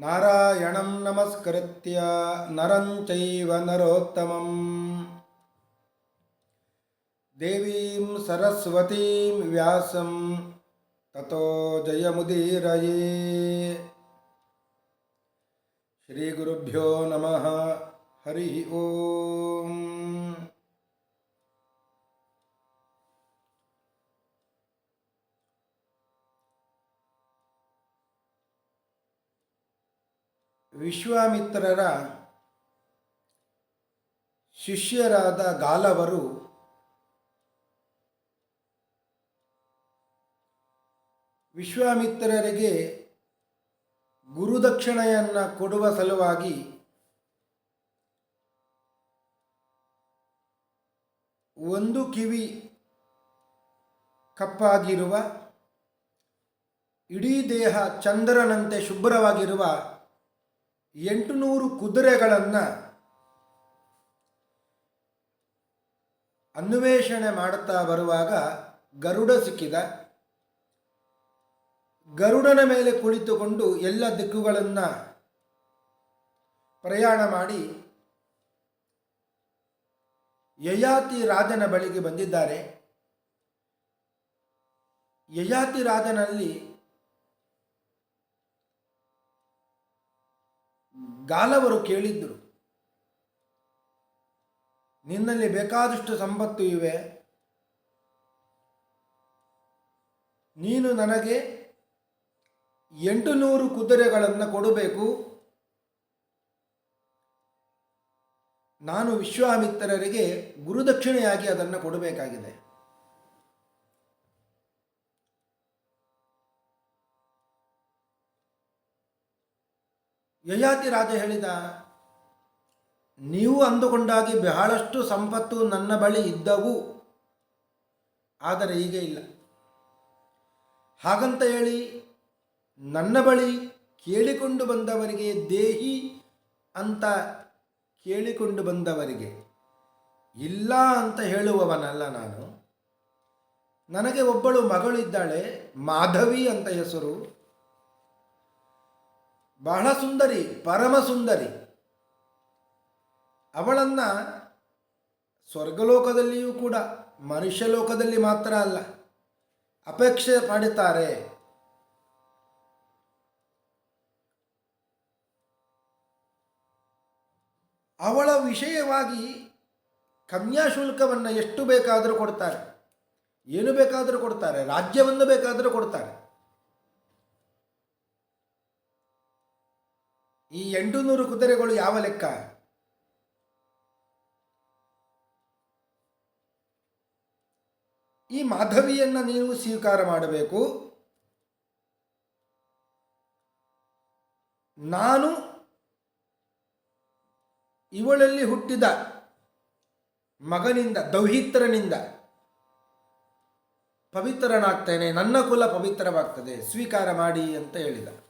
नारायणं नमस्कृत्य नरं चैव नरोत्तमं देवीं सरस्वतीं व्यासं ततो जयमुदीरये। श्रीगुरुभ्यो नमः। हरिः ओम् ವಿಶ್ವಾಮಿತ್ರರ ಶಿಷ್ಯರಾದ ಗಾಲವರು ವಿಶ್ವಾಮಿತ್ರರಿಗೆ ಗುರುದಕ್ಷಿಣೆಯನ್ನು ಕೊಡುವ ಸಲುವಾಗಿ ಒಂದು ಕಿವಿ ಕಪ್ಪಾಗಿರುವ ಇಡೀ ದೇಹ ಚಂದ್ರನಂತೆ ಶುಭ್ರವಾಗಿರುವ ಎಂಟುನೂರು ಕುದುರೆಗಳನ್ನು ಅನ್ವೇಷಣೆ ಮಾಡುತ್ತಾ ಬರುವಾಗ ಗರುಡ ಸಿಕ್ಕಿದ. ಗರುಡನ ಮೇಲೆ ಕುಳಿತುಕೊಂಡು ಎಲ್ಲ ದಿಕ್ಕುಗಳನ್ನು ಪ್ರಯಾಣ ಮಾಡಿ ಯಯಾತಿ ರಾಜನ ಬಳಿಗೆ ಬಂದಿದ್ದಾರೆ. ಯಯಾತಿ ರಾಜನಲ್ಲಿ ಗಾಲವರು ಕೇಳಿದ್ದರು. ನಿನ್ನಲ್ಲಿ ಬೇಕಾದಷ್ಟು ಸಂಪತ್ತು ಇವೆ. ನೀನು ನನಗೆ ಎಂಟು ನೂರು ಕುದುರೆಗಳನ್ನು ಕೊಡಬೇಕು. ನಾನು ವಿಶ್ವಾಮಿತ್ರರಿಗೆ ಗುರುದಕ್ಷಿಣೆಯಾಗಿ ಅದನ್ನು ಕೊಡಬೇಕಾಗಿದೆ. ಯಯಾತಿ ರಾಜ ಹೇಳಿದ, ನೀವು ಅಂದುಕೊಂಡಾಗಿ ಬಹಳಷ್ಟು ಸಂಪತ್ತು ನನ್ನ ಬಳಿ ಇದ್ದವು, ಆದರೆ ಈಗ ಇಲ್ಲ. ಹಾಗಂತ ಹೇಳಿ, ನನ್ನ ಬಳಿ ಕೇಳಿಕೊಂಡು ಬಂದವರಿಗೆ ದೇಹಿ ಅಂತ ಕೇಳಿಕೊಂಡು ಬಂದವರಿಗೆ ಇಲ್ಲ ಅಂತ ಹೇಳುವವನಲ್ಲ ನಾನು. ನನಗೆ ಒಬ್ಬಳು ಮಗಳಿದ್ದಾಳೆ ಮಾಧವಿ ಅಂತ ಹೆಸರು. ಬಹಳ ಸುಂದರಿ, ಪರಮ ಸುಂದರಿ. ಅವಳನ್ನು ಸ್ವರ್ಗಲೋಕದಲ್ಲಿಯೂ ಕೂಡ ಮನುಷ್ಯ ಲೋಕದಲ್ಲಿ ಮಾತ್ರ ಅಲ್ಲ, ಅಪೇಕ್ಷೆ ಮಾಡುತ್ತಾರೆ ಅವಳ ವಿಷಯವಾಗಿ ಕನ್ಯಾ ಶುಲ್ಕವನ್ನು ಎಷ್ಟು ಬೇಕಾದರೂ ಕೊಡ್ತಾರೆ, ಏನು ಬೇಕಾದರೂ ಕೊಡ್ತಾರೆ, ರಾಜ್ಯವನ್ನು ಬೇಕಾದರೂ ಕೊಡ್ತಾರೆ. ಈ ಎಂಟು ನೂರು ಕುದುರೆಗಳು ಯಾವ ಲೆಕ್ಕ? ಈ ಮಾಧವಿಯನ್ನು ನೀವು ಸ್ವೀಕಾರ ಮಾಡಬೇಕು. ನಾನು ಇವಳಲ್ಲಿ ಹುಟ್ಟಿದ ಮಗನಿಂದ, ದೌಹಿತ್ರನಿಂದ ಪವಿತ್ರನಾಗ್ತೇನೆ, ನನ್ನ ಕುಲ ಪವಿತ್ರವಾಗ್ತದೆ, ಸ್ವೀಕಾರ ಮಾಡಿ ಅಂತ ಹೇಳಿದ.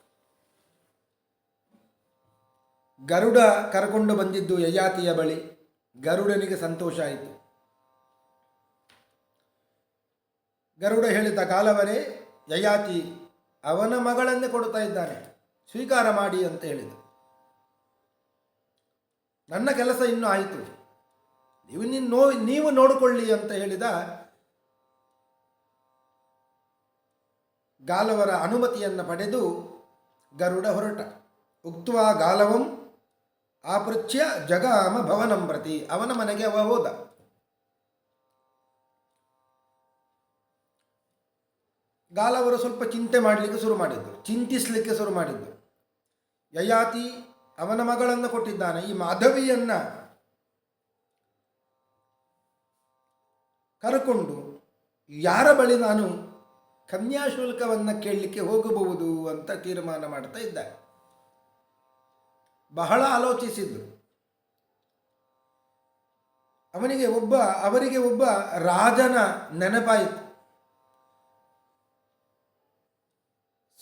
ಗರುಡ ಕರಕೊಂಡು ಬಂದಿದ್ದು ಯಯಾತಿಯ ಬಳಿ. ಗರುಡನಿಗೆ ಸಂತೋಷ ಆಯಿತು. ಗರುಡ ಹೇಳಿದ ಕಾಲವರೇ ಯಯಾತಿ ಅವನ ಮಗಳನ್ನೇ ಕೊಡುತ್ತಾ ಇದ್ದಾನೆ. ಸ್ವೀಕಾರ ಮಾಡಿ ಅಂತ ಹೇಳಿದ. ನನ್ನ ಕೆಲಸ ಇನ್ನೂ ಆಯಿತು. ನೀವು ನೋ, ನೀವು ನೋಡಿಕೊಳ್ಳಿ ಅಂತ ಹೇಳಿದ ಗಾಲವರ ಅನುಮತಿಯನ್ನು ಪಡೆದು ಗರುಡ ಹೊರಟ. ಉಕ್ತವಾ ಗಾಲವಂ ಆಪೃಚ್ಯ ಜಗಾಮ ಭವನಂ ಪ್ರತಿ. ಅವನ ಮನೆಗೆ ಅವ ಹೋದ. ಗಾಲವರು ಸ್ವಲ್ಪ ಚಿಂತೆ ಮಾಡಲಿಕ್ಕೆ ಶುರು ಮಾಡಿದ್ದು. ಚಿಂತಿಸಲಿಕ್ಕೆ ಶುರು ಮಾಡಿದ್ದು. ಯಯಾತಿ ಅವನ ಮಗಳನ್ನು ಕೊಟ್ಟಿದ್ದಾನೆ. ಈ ಮಾಧವಿಯನ್ನ ಕರ್ಕೊಂಡು ಯಾರ ಬಳಿ ನಾನು ಕನ್ಯಾಶುಲ್ಕವನ್ನು ಕೇಳಲಿಕ್ಕೆ ಹೋಗಬಹುದು ಅಂತ ತೀರ್ಮಾನ ಮಾಡ್ತಾ ಇದ್ದಾರೆ ಬಹಳ ಆಲೋಚಿಸಿದ್ರು. ಅವನಿಗೆ ಒಬ್ಬ, ಅವರಿಗೆ ಒಬ್ಬ ರಾಜನ ನೆನಪಾಯಿತು.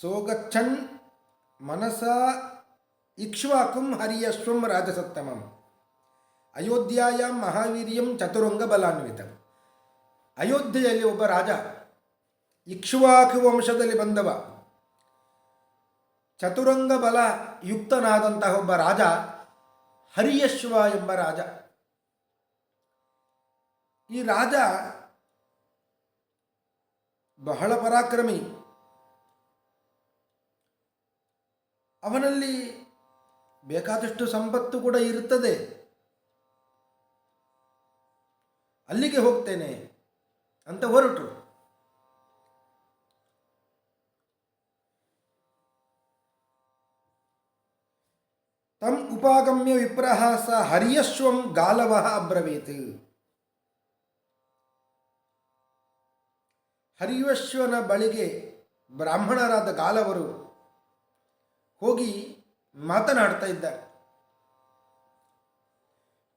ಸೋಗಚ್ಚನ್ ಮನಸ ಇಕ್ಷ್ವಾಕುಂ ಹರಿಯಶ್ವಂ ರಾಜಸತ್ತಮಂ. ಅಯೋಧ್ಯಾಯಾಂ ಮಹಾವೀರ್ಯಂ ಚತುರಂಗ ಬಲಾನ್ವಿತಂ. ಅಯೋಧ್ಯೆಯಲ್ಲಿ ಒಬ್ಬ ರಾಜ ಇಕ್ಷ್ವಾಕು ವಂಶದಲ್ಲಿ ಬಂದವ. ಚತುರಂಗ ಬಲ ಯುಕ್ತನಾದಂತಹ ಒಬ್ಬ ರಾಜ, ಹರಿಯಶ್ವ ಎಂಬ ರಾಜ. ಈ ರಾಜ ಬಹಳ ಪರಾಕ್ರಮಿ. ಅವನಲ್ಲಿ ಬೇಕಾದಷ್ಟು ಸಂಪತ್ತು ಕೂಡ ಇರುತ್ತದೆ. ಅಲ್ಲಿಗೆ ಹೋಗ್ತೇನೆ ಅಂತ ಹೊರಟರು. ಉಪಾಗಮ್ಯ ವಿಪ್ರಹಾಸ ಹರಿಯಶ್ವಂ ಗಾಲವ ಅಬ್ರವೀತ್. ಹರಿಯಶ್ವನ ಬಳಿಗೆ ಬ್ರಾಹ್ಮಣರಾದ ಗಾಲವರು ಹೋಗಿ ಮಾತನಾಡ್ತಾ ಇದ್ದಾರೆ.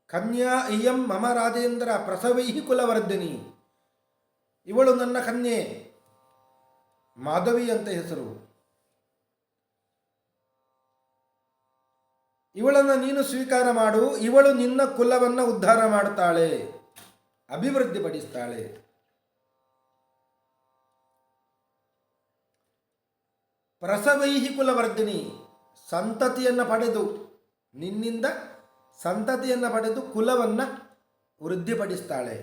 ಕನ್ಯಾ ಇಯಂ ಮಮ ರಾಜೇಂದ್ರ ಪ್ರಸವೈಹಿ ಕುಲವರ್ಧಿನಿ. ಇವಳು ನನ್ನ ಕನ್ಯೆ. ಮಾಧವಿ ಅಂತ ಹೆಸರು. ಇವಳನ್ನು ನೀನು ಸ್ವೀಕಾರ ಮಾಡು, ಇವಳು ನಿನ್ನ ಕುಲವನ್ನು ಉದ್ಧಾರ ಮಾಡ್ತಾಳೆ ಅಭಿವೃದ್ಧಿಪಡಿಸ್ತಾಳೆ. ಪ್ರಸವೈಹಿ ಕುಲವರ್ಧಿನಿ, ಸಂತತಿಯನ್ನು ಪಡೆದು, ನಿನ್ನಿಂದ ಸಂತತಿಯನ್ನು ಪಡೆದು ಕುಲವನ್ನು ವೃದ್ಧಿಪಡಿಸ್ತಾಳೆ.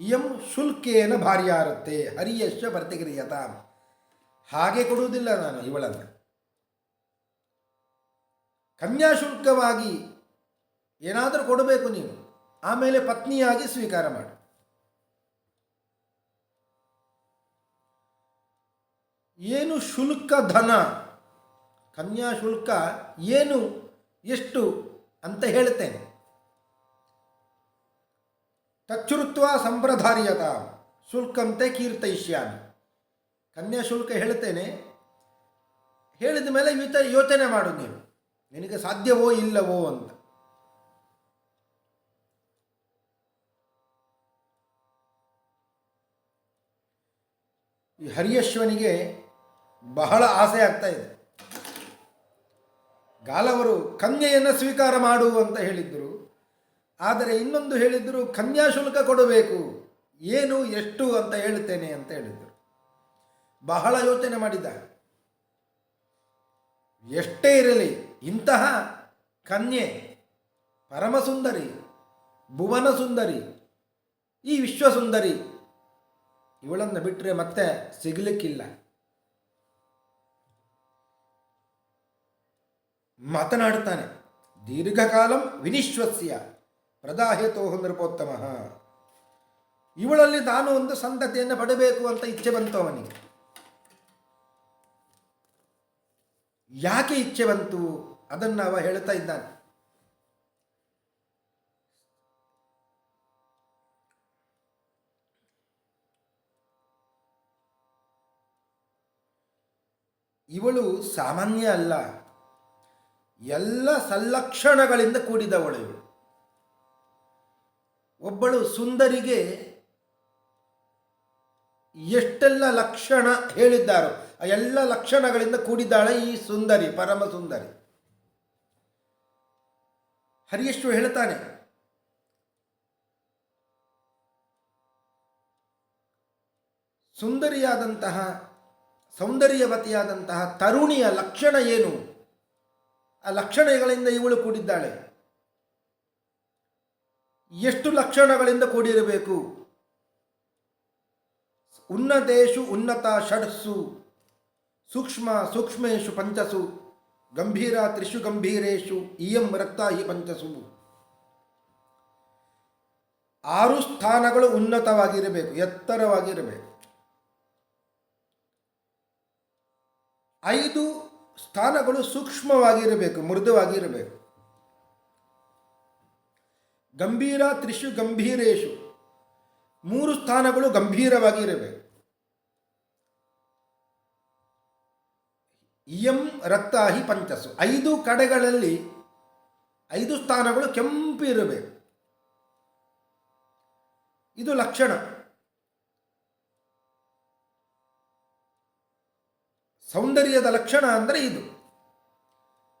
ಇಯಂ ಶುಲ್ಕೇನ ಭಾರ್ಯಾರತ್ತೆ, ಹರಿಯಶ್ಚ ಪ್ರತಿಕ್ರಿಯತ ಹಾಗೆ ಕೊಡುವುದಿಲ್ಲ ನಾನು ಇವಳನ್ನು. ಕನ್ಯಾಶುಲ್ಕವಾಗಿ ಏನಾದರೂ ಕೊಡಬೇಕು ನೀನು ಆಮೇಲೆ ಪತ್ನಿಯಾಗಿ ಸ್ವೀಕಾರ ಮಾಡು. ಏನು ಶುಲ್ಕ ಧನ ಕನ್ಯಾಶುಲ್ಕ ಏನು, ಎಷ್ಟು ಅಂತ ಹೇಳ್ತೇನೆ. ತಚ್ಚುರುತ್ವ ಸಂಪ್ರಧಾರ್ಯತ, ಶುಲ್ಕಂತೆ ಕೀರ್ತಯಿಷ್ಯಾಮಿ. ಕನ್ಯಾಶುಲ್ಕ ಹೇಳ್ತೇನೆ, ಹೇಳಿದ ಮೇಲೆ ಯೋಚನೆ ಮಾಡು ನೀನು ನಿನಗೆ ಸಾಧ್ಯವೋ ಇಲ್ಲವೋ ಅಂತ. ಈ ಹರಿಯಶ್ವನಿಗೆ ಬಹಳ ಆಸೆ ಆಗ್ತಾ ಇದೆ. ಗಾಲವರು ಕನ್ಯೆಯನ್ನು ಸ್ವೀಕಾರ ಮಾಡು ಅಂತ ಹೇಳಿದ್ದರು. ಆದರೆ ಇನ್ನೊಂದು ಹೇಳಿದ್ದರು ಕನ್ಯಾಶುಲ್ಕ ಕೊಡಬೇಕು, ಏನು, ಎಷ್ಟು ಅಂತ ಹೇಳ್ತೇನೆ ಅಂತ ಹೇಳಿದರು. ಬಹಳ ಯೋಚನೆ ಮಾಡಿದ್ದ ಎಷ್ಟೇ ಇರಲಿ ಇಂತಹ ಕನ್ಯೆ, ಪರಮಸುಂದರಿ ಭುವನ ಸುಂದರಿ ಈ ವಿಶ್ವಸುಂದರಿ, ಇವಳನ್ನು ಬಿಟ್ಟರೆ ಮತ್ತೆ ಸಿಗಲಿಕ್ಕಿಲ್ಲ. ಮಾತನಾಡ್ತಾನೆ ದೀರ್ಘಕಾಲಂ ವಿನಿಶ್ವಸ್ಯ ಪ್ರದಾಹೇತೋಹ ನೃಪೋತ್ತಮ. ಇವಳಲ್ಲಿ ನಾನು ಒಂದು ಸಂತತಿಯನ್ನು ಪಡಬೇಕು ಅಂತ ಇಚ್ಛೆ ಬಂತು ಅವನಿಗೆ. ಯಾಕೆ ಇಚ್ಛೆ ಬಂತು? ಅದನ್ನು ಅವ ಹೇಳ್ತಾ ಇದ್ದಾನೆ. ಇವಳು ಸಾಮಾನ್ಯ ಅಲ್ಲ. ಎಲ್ಲ ಸಲ್ಲಕ್ಷಣಗಳಿಂದ ಕೂಡಿದವಳು ಇವಳು. ಒಬ್ಬಳು ಸುಂದರಿಗೆ ಎಷ್ಟೆಲ್ಲ ಲಕ್ಷಣ ಹೇಳಿದ್ದಾರೋ, ಆ ಎಲ್ಲ ಲಕ್ಷಣಗಳಿಂದ ಕೂಡಿದ್ದಾಳೆ ಈ ಸುಂದರಿ, ಪರಮ ಸುಂದರಿ. ಹರಿಯಷ್ಟು ಹೇಳ್ತಾನೆ, ಸುಂದರಿಯಾದಂತಹ, ಸೌಂದರ್ಯವತಿಯಾದಂತಹ ತರುಣಿಯ ಲಕ್ಷಣ ಏನು? ಆ ಲಕ್ಷಣಗಳಿಂದ ಇವಳು ಕೂಡಿದ್ದಾಳೆ. ಎಷ್ಟು ಲಕ್ಷಣಗಳಿಂದ ಕೂಡಿರಬೇಕು? ಉನ್ನತೇಶು ಉನ್ನತ ಷಡ್ಸು, ಸೂಕ್ಷ್ಮ ಸೂಕ್ಷ್ಮೇಶು ಪಂಚಸು. ಗಂಭೀರ ತ್ರಿಷು ಗಂಭೀರೇಶು ಇಯಂ ರಕ್ತ ಹಿ ಪಂಚಸು. ಆರು ಸ್ಥಾನಗಳು ಉನ್ನತವಾಗಿರಬೇಕು, ಎತ್ತರವಾಗಿರಬೇಕು. ಐದು ಸ್ಥಾನಗಳು ಸೂಕ್ಷ್ಮವಾಗಿರಬೇಕು, ಮೃದುವಾಗಿರಬೇಕು. ಗಂಭೀರ ತ್ರಿಷು ಗಂಭೀರೇಶು ಮೂರು ಸ್ಥಾನಗಳು ಗಂಭೀರವಾಗಿರಬೇಕು. ಇಯಂ ರಕ್ತಾಹಿ ಪಂಚಸು. ಐದು ಕಡೆಗಳಲ್ಲಿ ಐದು ಸ್ಥಾನಗಳು ಕೆಂಪು ಇರಬೇಕು. ಇದು ಲಕ್ಷಣ. ಸೌಂದರ್ಯದ ಲಕ್ಷಣ ಅಂದರೆ ಇದು.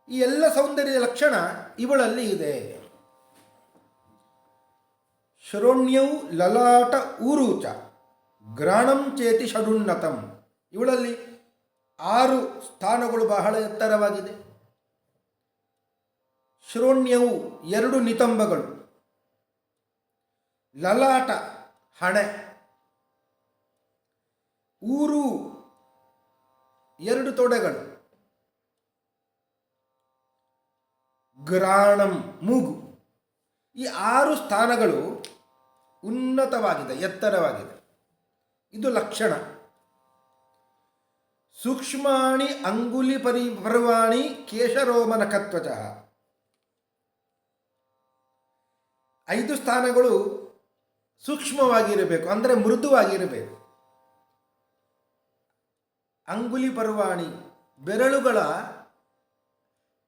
ಈ ಎಲ್ಲ ಸೌಂದರ್ಯದ ಲಕ್ಷಣ ಇವಳಲ್ಲಿ ಇದೆ. ಶ್ರೋಣ್ಯವು ಲಲಾಟ ಊರೂಚ. ಗ್ರಾಣಂ ಚೇತಿ ಷಡುನ್ನತಂ ಇವಳಲ್ಲಿ ಆರು ಸ್ಥಾನಗಳು ಬಹಳ ಎತ್ತರವಾಗಿದೆ. ಶ್ರೋಣ್ಯವು ಎರಡು ನಿತಂಬಗಳು. ಲಲಾಟ, ಹಣೆ. ಊರು ಎರಡು ತೊಡೆಗಳು. ಗ್ರಾಣಂ ಮೂಗು. ಈ ಆರು ಸ್ಥಾನಗಳು ಉನ್ನತವಾಗಿದೆ, ಎತ್ತರವಾಗಿದೆ. ಇದು ಲಕ್ಷಣ. ಸೂಕ್ಷ್ಮಾಣಿ ಅಂಗುಲಿ ಪರಿ ಪರ್ವಾಣಿ ಕೇಶರೋಮನ ಕತ್ವಚ ಐದು ಸ್ಥಾನಗಳು ಸೂಕ್ಷ್ಮವಾಗಿರಬೇಕು, ಅಂದರೆ ಮೃದುವಾಗಿರಬೇಕು. ಅಂಗುಲಿ ಪರ್ವಾಣಿ ಬೆರಳುಗಳ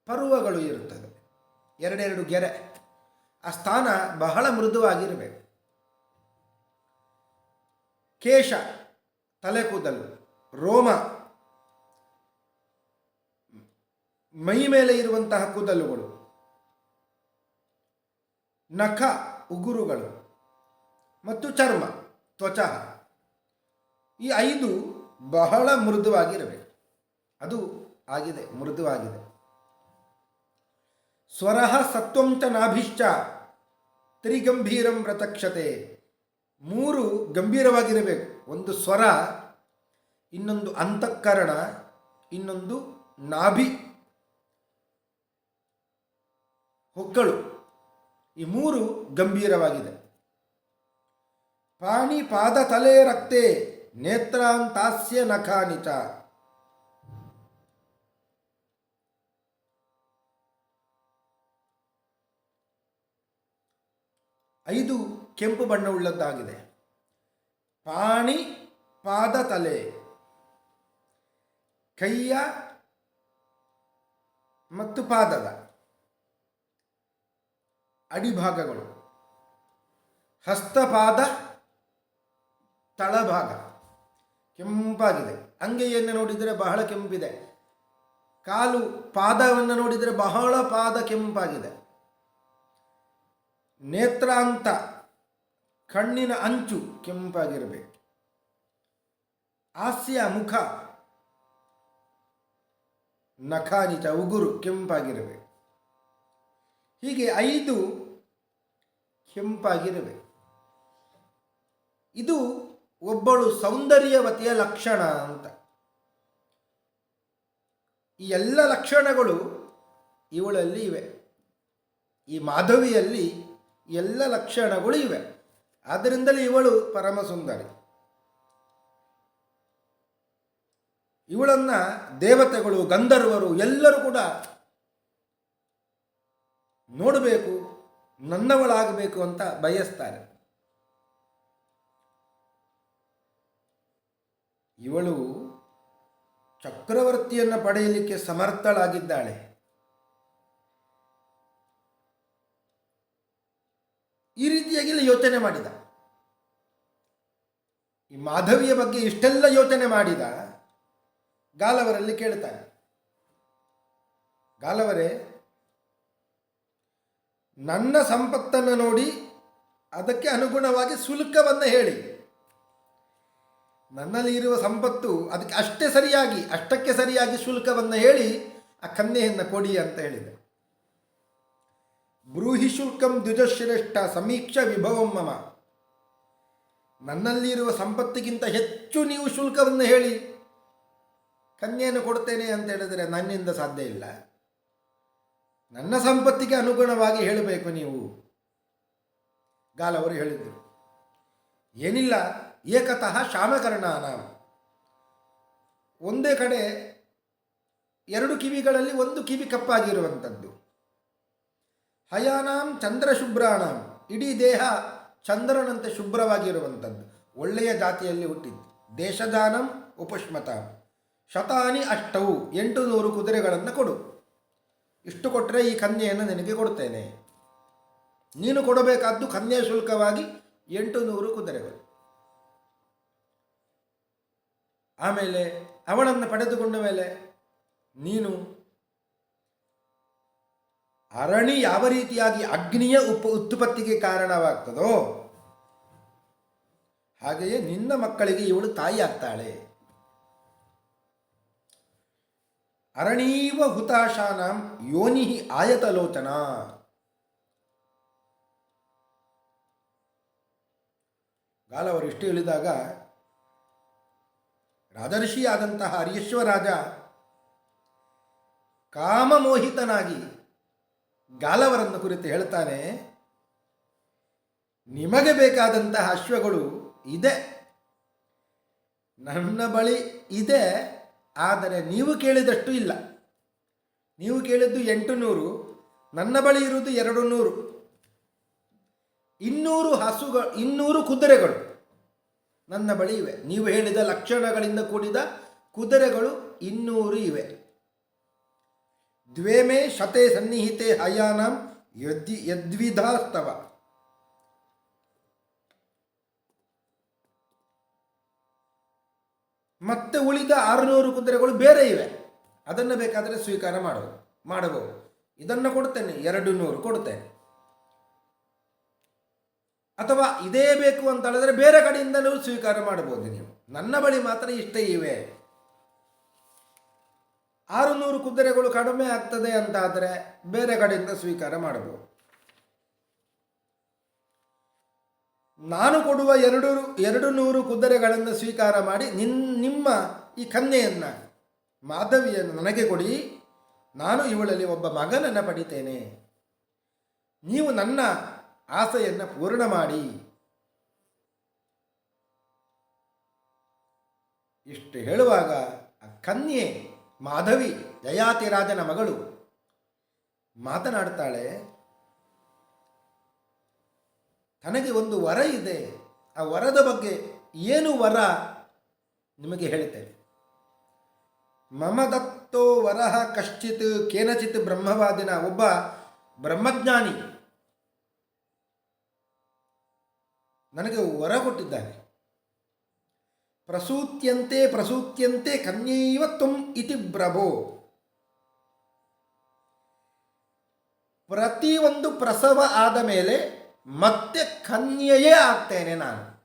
ಪರ್ವಗಳು ಇರುತ್ತದೆ ಎರಡೆರಡು ಗೆರೆ. ಆ ಸ್ಥಾನ ಬಹಳ ಮೃದುವಾಗಿರಬೇಕು. ಕೇಶ, ತಲೆ ಕೂದಲು, ರೋಮ ಮೈ ಮೇಲೆ ಇರುವಂತಹ ಕೂದಲುಗಳು. ನಖ, ಉಗುರುಗಳು ಮತ್ತು ಚರ್ಮ, ತ್ವಚ. ಈ ಐದು ಬಹಳ ಮೃದುವಾಗಿರಬೇಕು. ಅದು ಆಗಿದೆ, ಮೃದುವಾಗಿದೆ. ಸ್ವರ ಸತ್ವಂಚ ನಾಭಿಶ್ಚ ತ್ರಿಗಂಭೀರಂ ಪ್ರತಕ್ಷತೆ ಮೂರು ಗಂಭೀರವಾಗಿರಬೇಕು. ಒಂದು ಸ್ವರ, ಇನ್ನೊಂದು ಅಂತಃಕರಣ, ಇನ್ನೊಂದು ನಾಭಿ. ಹೊಕ್ಕಳು. ಈ ಮೂರು ಗಂಭೀರವಾಗಿದೆ. ಪಾಣಿ ಪಾದ ತಲೆ ರಕ್ತೆ ನೇತ್ರಾಂತಾಸ್ಯ ನಖಾನಿತ. ಐದು ಕೆಂಪು ಬಣ್ಣವುಳ್ಳದ್ದಾಗಿದೆ ಪಾಣಿ ಪಾದ ತಲೆ. ಕೈಯ ಮತ್ತು ಪಾದದ. ಅಡಿಭಾಗಗಳು. ಹಸ್ತಪಾದ ತಳಭಾಗ. ಕೆಂಪಾಗಿದೆ. ಅಂಗೈಯನ್ನು ನೋಡಿದರೆ ಬಹಳ ಕೆಂಪಿದೆ. ಕಾಲು ಪಾದವನ್ನು ನೋಡಿದರೆ ಬಹಳ ಪಾದ ಕೆಂಪಾಗಿದೆ. ನೇತ್ರಾಂತ ಕಣ್ಣಿನ ಅಂಚು ಕೆಂಪಾಗಿರಬೇಕು. ಹಾಸ್ಯ ಮುಖ ನಖಾನಿತ ಉಗುರು ಕೆಂಪಾಗಿರಬೇಕು. ಹೀಗೆ ಐದು ಕೆಂಪಾಗಿರುವೆ. ಇದು ಒಬ್ಬಳು ಸೌಂದರ್ಯವತಿಯ ಲಕ್ಷಣ ಅಂತ. ಈ ಎಲ್ಲ ಲಕ್ಷಣಗಳು ಇವಳಲ್ಲಿ ಇವೆ. ಈ ಮಾಧವಿಯಲ್ಲಿ ಎಲ್ಲ ಲಕ್ಷಣಗಳು ಇವೆ. ಆದ್ದರಿಂದಲೇ ಇವಳು ಪರಮ ಸುಂದರಿ ಇವಳನ್ನು ದೇವತೆಗಳು, ಗಂಧರ್ವರು ಎಲ್ಲರೂ ಕೂಡ ನೋಡಬೇಕು, ನನ್ನವಳಾಗಬೇಕು ಅಂತ ಬಯಸ್ತಾರೆ. ಇವಳು ಚಕ್ರವರ್ತಿಯನ್ನು ಪಡೆಯಲಿಕ್ಕೆ ಸಮರ್ಥಳಾಗಿದ್ದಾಳೆ. ಈ ರೀತಿಯಾಗಿ ಯೋಚನೆ ಮಾಡಿದ. ಈ ಮಾಧವಿಯ ಬಗ್ಗೆ ಇಷ್ಟೆಲ್ಲ ಯೋಚನೆ ಮಾಡಿದ. ಗಾಲವರಲ್ಲಿ ಕೇಳ್ತಾನೆ. ಗಾಲವರೇ ನನ್ನ ಸಂಪತ್ತನ್ನು ನೋಡಿ ಅದಕ್ಕೆ ಅನುಗುಣವಾಗಿ ಶುಲ್ಕವನ್ನು ಹೇಳಿ. ನನ್ನಲ್ಲಿ ಇರುವ ಸಂಪತ್ತು ಅದಕ್ಕೆ ಅಷ್ಟೇ ಸರಿಯಾಗಿ, ಅಷ್ಟಕ್ಕೆ ಸರಿಯಾಗಿ ಶುಲ್ಕವನ್ನು ಹೇಳಿ ಆ ಕನ್ಯೆಯನ್ನು ಕೊಡಿ ಅಂತ ಹೇಳಿದೆ. ಬ್ರೂಹಿ ಶುಲ್ಕಂ ದ್ವಿಜಶ್ರೇಷ್ಠ ಸಮೀಕ್ಷ ವಿಭವಂ ಮಮ. ನನ್ನಲ್ಲಿರುವ ಸಂಪತ್ತಿಗಿಂತ ಹೆಚ್ಚು ನೀವು ಶುಲ್ಕವನ್ನು ಹೇಳಿ, ಕನ್ಯೆಯನ್ನು ಕೊಡ್ತೇನೆ ಅಂತ ಹೇಳಿದರೆ ನನ್ನಿಂದ ಸಾಧ್ಯ ಇಲ್ಲ. ನನ್ನ ಸಂಪತ್ತಿಗೆ ಅನುಗುಣವಾಗಿ ಹೇಳಬೇಕು ನೀವು. ಗಾಲವರು ಹೇಳಿದರು. ಏನಿಲ್ಲ, ಏಕತಃ ಶಾಮಕರ್ಣಾನ. ಒಂದೇ ಕಡೆ ಎರಡು ಕಿವಿಗಳಲ್ಲಿ ಒಂದು ಕಿವಿ ಕಪ್ಪಾಗಿರುವಂಥದ್ದು. ಹಯಾನಾಂ ಚಂದ್ರಶುಭ್ರಾಣಾಂ ಇಡೀ ದೇಹ ಚಂದ್ರನಂತೆ ಶುಭ್ರವಾಗಿರುವಂಥದ್ದು. ಒಳ್ಳೆಯ ಜಾತಿಯಲ್ಲಿ ಹುಟ್ಟಿದ್ದು. ದೇಶದಾನಂ ಉಪಶ್ಮತಾಂ. ಶತಾನಿ ಅಷ್ಟವು ಎಂಟು ನೂರು ಕುದುರೆಗಳನ್ನು ಕೊಡು. ಇಷ್ಟು ಕೊಟ್ಟರೆ ಈ ಕನ್ಯೆಯನ್ನು ನಿನಗೆ ಕೊಡ್ತೇನೆ. ನೀನು ಕೊಡಬೇಕಾದ್ದು ಕನ್ಯೆ ಶುಲ್ಕವಾಗಿ ಎಂಟು ನೂರು ಕುದುರೆಗಳು. ಆಮೇಲೆ ಅವಳನ್ನು ಪಡೆದುಕೊಂಡ ಮೇಲೆ ನೀನು ಅರಣಿ ಯಾವ ರೀತಿಯಾಗಿ ಅಗ್ನಿಯ ಉಪ ಉತ್ಪತ್ತಿಗೆ ಕಾರಣವಾಗ್ತದೋ ಹಾಗೆಯೇ ನಿನ್ನ ಮಕ್ಕಳಿಗೆ ಇವಳು ತಾಯಿ ಆಗ್ತಾಳೆ ಅರಣೀವ ಹುತಾಶಾನಾಂ ಯೋನಿ ಆಯತಲೋಚನ. ಗಾಲವರು ಇಷ್ಟು ಹೇಳಿದಾಗ, ರಾಜರ್ಷಿಯಾದಂತಹ ಹರಿಯೇಶ್ವರಾಜ ಕಾಮಮೋಹಿತನಾಗಿ ಗಾಲವರನ್ನು ಕುರಿತು ಹೇಳ್ತಾನೆ, ನಿಮಗೆ ಬೇಕಾದಂತಹ ಅಶ್ವಗಳು ಇದೆ. ನನ್ನ ಬಳಿ ಇದೆ. ಆದರೆ ನೀವು ಕೇಳಿದಷ್ಟು ಇಲ್ಲ. ನೀವು ಕೇಳಿದ್ದು ಎಂಟು ನೂರು ನನ್ನ ಬಳಿ ಇರುವುದು ಎರಡು ನೂರು ಇನ್ನೂರು ಹಸುಗಳು, ಇನ್ನೂರು ಕುದುರೆಗಳು ನನ್ನ ಬಳಿ ಇವೆ. ನೀವು ಹೇಳಿದ ಲಕ್ಷಣಗಳಿಂದ ಕೂಡಿದ ಕುದುರೆಗಳು ಇನ್ನೂರು ಇವೆ. ದ್ವೇಮೆ ಶತೆ ಸನ್ನಿಹಿತೆ ಹಯಾನಂ ಯದ್ವಿ ಯದ್ವಿಧಾಸ್ತವ. ಮತ್ತೆ ಉಳಿದ ಆರುನೂರು ಕುದುರೆಗಳು ಬೇರೆ ಇವೆ. ಅದನ್ನು ಬೇಕಾದರೆ ಸ್ವೀಕಾರ ಮಾಡಬಹುದು ಮಾಡಬಹುದು. ಇದನ್ನು ಕೊಡ್ತೇನೆ, ಎರಡು ನೂರು ಕೊಡ್ತೇನೆ. ಅಥವಾ ಇದೇ ಬೇಕು ಅಂತ ಹೇಳಿದ್ರೆ ಬೇರೆ ಕಡೆಯಿಂದಲೂ ಸ್ವೀಕಾರ ಮಾಡಬಹುದು ನೀವು. ನನ್ನ ಬಳಿ ಮಾತ್ರ ಇಷ್ಟೇ ಇವೆ. ಆರುನೂರು ಕುದುರೆಗಳು ಕಡಿಮೆ ಆಗ್ತದೆ ಅಂತಾದರೆ ಬೇರೆ ಕಡೆಯಿಂದ ಸ್ವೀಕಾರ ಮಾಡಬಹುದು. ನಾನು ಕೊಡುವ ಎರಡು ಎರಡು ನೂರು ಕುದುರೆಗಳನ್ನು ಸ್ವೀಕಾರ ಮಾಡಿ ನಿನ್ ನಿಮ್ಮ ಈ ಕನ್ಯೆಯನ್ನು, ಮಾಧವಿಯನ್ನು ನನಗೆ ಕೊಡಿ. ನಾನು ಇವಳಲ್ಲಿ ಒಬ್ಬ ಮಗನನ್ನು ಪಡಿತೇನೆ. ನೀವು ನನ್ನ ಆಸೆಯನ್ನು ಪೂರ್ಣ ಮಾಡಿ. ಇಷ್ಟು ಹೇಳುವಾಗ ಆ ಕನ್ಯೆ, ಮಾಧವಿ ಯಯಾತಿರಾಜನ ಮಗಳು ಮಾತನಾಡ್ತಾಳೆ. ತನಗೆ ಒಂದು ವರ ಇದೆ. ಆ ವರದ ಬಗ್ಗೆ ಏನು ವರ ನಿಮಗೆ ಹೇಳ್ತೇನೆ ಮಮ ದತ್ತೋ ವರಹ ಕಶ್ಚಿತ್, ಕೇನಚಿತ್ ಬ್ರಹ್ಮವಾದಿನ ಒಬ್ಬ ಬ್ರಹ್ಮಜ್ಞಾನಿ. ನನಗೆ ವರ ಕೊಟ್ಟಿದ್ದಾನೆ. ಪ್ರಸೂತ್ಯಂತೆ ಪ್ರಸೂತ್ಯಂತೆ ಕನ್ಯೈವ ತುಂ ಇತಿ ಪ್ರಭೋ. ಪ್ರತಿಯೊಂದು ಪ್ರಸವ ಆದ ಮೇಲೆ ಮತ್ತೆ ಕನ್ಯೆಯೇ ಆಗ್ತೇನೆ ನಾನು.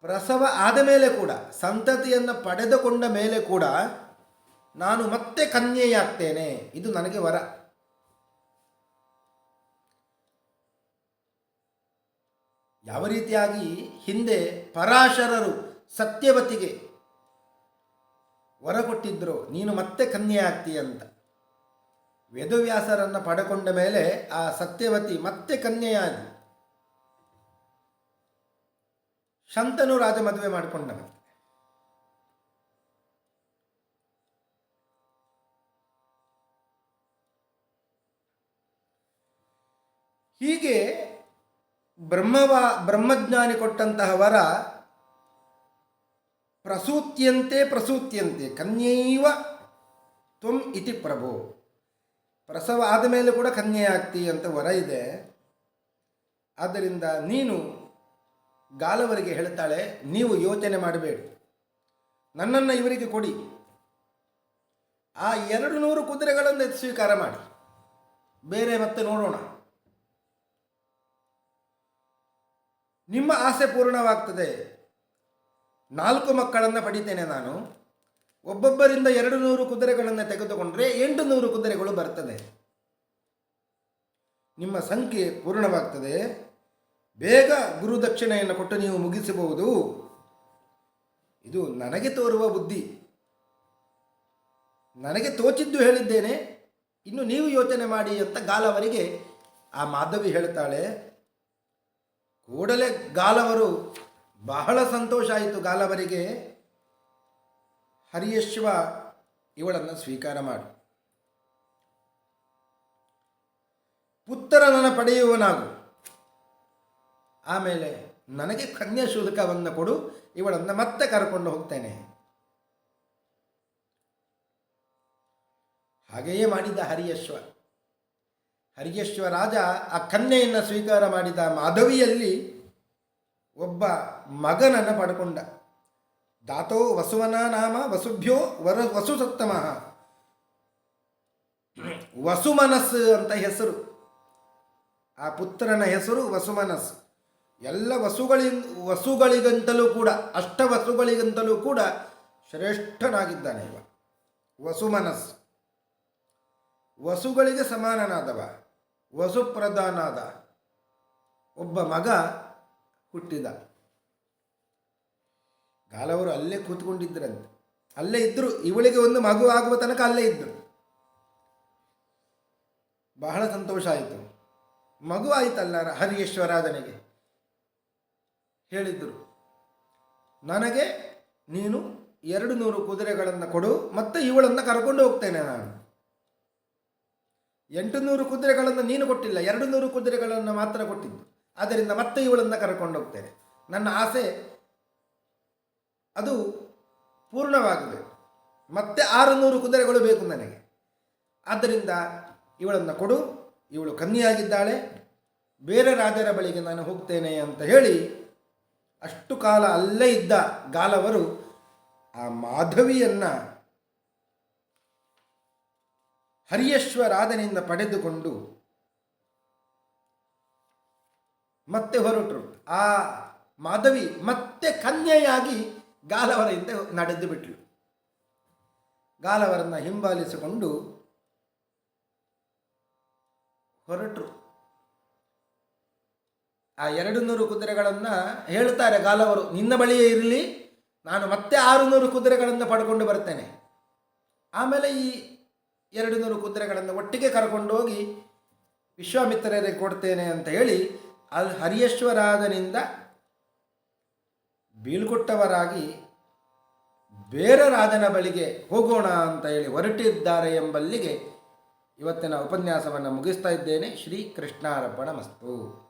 ಪ್ರಸವ ಆದ ಮೇಲೆ ಕೂಡ, ಸಂತತಿಯನ್ನು ಪಡೆದುಕೊಂಡ ಮೇಲೆ ಕೂಡ ನಾನು ಮತ್ತೆ ಕನ್ಯೆಯಾಗ್ತೇನೆ ಇದು ನನಗೆ ವರ. ಯಾವ ರೀತಿಯಾಗಿ ಹಿಂದೆ ಪರಾಶರರು ಸತ್ಯವತಿಗೆ ವರ ಕೊಟ್ಟಿದ್ದರು ನೀನು ಮತ್ತೆ ಕನ್ಯೆ ಆಗ್ತೀಯ ಅಂತ ವೇದವ್ಯಾಸರನ್ನು ಪಡೆಕೊಂಡ ಮೇಲೆ ಆ ಸತ್ಯವತಿ ಮತ್ತೆ ಕನ್ಯೆಯಾಗಿ ಶಂತನು ರಾಜ ಮದುವೆ ಮಾಡಿಕೊಂಡ ಹೀಗೆ ಬ್ರಹ್ಮವ ಬ್ರಹ್ಮಜ್ಞಾನಿ ಕೊಟ್ಟಂತಹ ವರ ಪ್ರಸೂತ್ಯಂತೆ ಪ್ರಸೂತ್ಯಂತೆ ಕನ್ಯೈವ ತ್ವಂ ಇತಿ ಪ್ರಭು. ಪ್ರಸವ ಆದ ಮೇಲೆ ಕೂಡ ಕನ್ಯೆ ಆಗ್ತಿ ಅಂತ ವರ ಇದೆ. ಆದ್ದರಿಂದ ನೀನು ಗಾಲವರಿಗೆ ಹೇಳ್ತಾಳೆ, ನೀವು ಯೋಚನೆ ಮಾಡಬೇಡಿ. ನನ್ನನ್ನು ಇವರಿಗೆ ಕೊಡಿ. ಆ ಎರಡು ನೂರು ಕುದುರೆಗಳನ್ನು ಸ್ವೀಕಾರ ಮಾಡಿ. ಬೇರೆ ಮತ್ತೆ ನೋಡೋಣ. ನಿಮ್ಮ ಆಸೆ ಪೂರ್ಣವಾಗ್ತದೆ. ನಾಲ್ಕು ಮಕ್ಕಳನ್ನು ಪಡಿತೇನೆ ನಾನು. ಒಬ್ಬೊಬ್ಬರಿಂದ ಎರಡು ನೂರು ಕುದುರೆಗಳನ್ನು ತೆಗೆದುಕೊಂಡ್ರೆ ಎಂಟು ನೂರು ಕುದುರೆಗಳು ಬರ್ತದೆ. ನಿಮ್ಮ ಸಂಖ್ಯೆ ಪೂರ್ಣವಾಗ್ತದೆ. ಬೇಗ ಗುರುದಕ್ಷಿಣೆಯನ್ನು ಕೊಟ್ಟು ನೀವು ಮುಗಿಸಬಹುದು. ಇದು ನನಗೆ ತೋರುವ ಬುದ್ಧಿ. ನನಗೆ ತೋಚಿದ್ದು ಹೇಳಿದ್ದೇನೆ. ಇನ್ನು ನೀವು ಯೋಚನೆ ಮಾಡಿ ಅಂತ ಗಾಲವರಿಗೆ ಆ ಮಾಧವಿ ಹೇಳ್ತಾಳೆ. ಕೂಡಲೇ ಗಾಲವರು ಬಹಳ ಸಂತೋಷ ಆಯಿತು ಗಾಲವರಿಗೆ. ಹರಿಯಶಿವ ಇವಳನ್ನು ಸ್ವೀಕಾರ ಮಾಡು. ಪುತ್ರನನ್ನು ಪಡೆಯುವನಾಗು. ಆಮೇಲೆ ನನಗೆ ಕನ್ಯಾಶುಲ್ಕವನ್ನು ಕೊಡು, ಇವಳನ್ನು ಮತ್ತೆ ಕರ್ಕೊಂಡು ಹೋಗ್ತೇನೆ. ಹಾಗೆಯೇ ಮಾಡಿದ್ದ ಹರಿಯಶ್ವ. ಹರಿಯಶ್ವ ರಾಜ ಆ ಕನ್ಯೆಯನ್ನು ಸ್ವೀಕಾರ ಮಾಡಿದ ಮಾಧವಿಯಲ್ಲಿ ಒಬ್ಬ ಮಗನನ್ನು ಪಡ್ಕೊಂಡ. ದಾತೋ ವಸುವನ ನಾಮ ವಸುಭ್ಯೋ ವರ ವಸು ಸತ್ತಮ ವಸುಮನಸ್ಸು ಅಂತ ಹೆಸರು. ಆ ಪುತ್ರನ ಹೆಸರು ವಸುಮನಸ್ಸು ಎಲ್ಲ ವಸುಗಳಿಂದ ವಸುಗಳಿಗಂತಲೂ ಕೂಡ, ಅಷ್ಟ ವಸುಗಳಿಗಂತಲೂ ಕೂಡ ಶ್ರೇಷ್ಠನಾಗಿದ್ದಾನೆ ಇವ. ವಸುಮನಸ್ಸು ವಸುಗಳಿಗೆ ಸಮಾನನಾದವ. ವಸುಪ್ರಧಾನಾದ. ಒಬ್ಬ ಮಗ ಹುಟ್ಟಿದ. ಗಾಲವರು ಅಲ್ಲೇ ಕೂತ್ಕೊಂಡಿದ್ದರಂತೆ. ಅಲ್ಲೇ ಇದ್ದರು ಇವಳಿಗೆ ಒಂದು ಮಗು ಆಗುವ ತನಕ ಅಲ್ಲೇ ಇದ್ದರು ಬಹಳ ಸಂತೋಷ ಆಯಿತು. ಮಗು ಆಯಿತಲ್ಲ ಹರಿಯೇಶ್ವರಾಧನೆಗೆ. ಹೇಳಿದ್ದರು ನನಗೆ ನೀನು ಎರಡು ನೂರು ಕುದುರೆಗಳನ್ನು ಕೊಡು, ಮತ್ತು ಇವಳನ್ನು ಕರ್ಕೊಂಡು ಹೋಗ್ತೇನೆ ನಾನು. ಎಂಟು ನೂರು ಕುದುರೆಗಳನ್ನು ನೀನು ಕೊಟ್ಟಿಲ್ಲ, ಎರಡು ನೂರು ಕುದುರೆಗಳನ್ನು ಮಾತ್ರ ಕೊಟ್ಟಿದ್ದು. ಆದ್ದರಿಂದ ಮತ್ತೆ ಇವಳನ್ನು ಕರ್ಕೊಂಡು ಹೋಗ್ತೇನೆ. ನನ್ನ ಆಸೆ ಅದು ಪೂರ್ಣವಾಗಿದೆ. ಮತ್ತೆ ಆರು ನೂರು ಕುದುರೆಗಳು ಬೇಕು ನನಗೆ. ಆದ್ದರಿಂದ ಇವಳನ್ನು ಕೊಡು, ಇವಳು ಕನ್ನಿಯಾಗಿದ್ದಾಳೆ ಬೇರೆ ರಾಜರ ಬಳಿಗೆ ನಾನು ಹೋಗ್ತೇನೆ ಅಂತ ಹೇಳಿ ಅಷ್ಟು ಕಾಲ ಅಲ್ಲೇ ಇದ್ದ ಗಾಲವರು ಆ ಮಾಧವಿಯನ್ನು ಹರಿಯಶ್ವರಾಧನೆಯಿಂದ ಪಡೆದುಕೊಂಡು ಮತ್ತೆ ಹೊರಟರು. ಆ ಮಾಧವಿ ಮತ್ತೆ ಕನ್ಯೆಯಾಗಿ ಗಾಲವರ ಹಿಂದೆ ನಡೆದು ಬಿಟ್ಲು ಗಾಲವರನ್ನು ಹಿಂಬಾಲಿಸಿಕೊಂಡು ಹೊರಟರು. ಆ ಎರಡು ನೂರು ಕುದುರೆಗಳನ್ನು ಹೇಳ್ತಾರೆ ಗಾಲವರು, ನಿನ್ನ ಬಳಿಯೇ ಇರಲಿ, ನಾನು ಮತ್ತೆ ಆರು ನೂರು ಕುದುರೆಗಳನ್ನು ಪಡ್ಕೊಂಡು ಬರ್ತೇನೆ. ಆಮೇಲೆ ಈ ಎರಡು ನೂರು ಕುದುರೆಗಳನ್ನು ಒಟ್ಟಿಗೆ ಕರ್ಕೊಂಡು ಹೋಗಿ ವಿಶ್ವಾಮಿತ್ರರಿಗೆ ಕೊಡ್ತೇನೆ ಅಂತ ಹೇಳಿ ಅಲ್ಲಿ ಹರಿಯೇಶ್ವರಾದನಿಂದ ಬೀಳ್ಕೊಟ್ಟವರಾಗಿ ಬೇರೆ ರಾಜನ ಬಳಿಗೆ ಹೋಗೋಣ ಅಂತ ಹೇಳಿ ಹೊರಟಿದ್ದಾರೆ ಎಂಬಲ್ಲಿಗೆ ಇವತ್ತಿನ ಉಪನ್ಯಾಸವನ್ನು ಮುಗಿಸ್ತಾ ಇದ್ದೇನೆ. ಶ್ರೀ ಕೃಷ್ಣಾರ್ಪಣ ಮಸ್ತು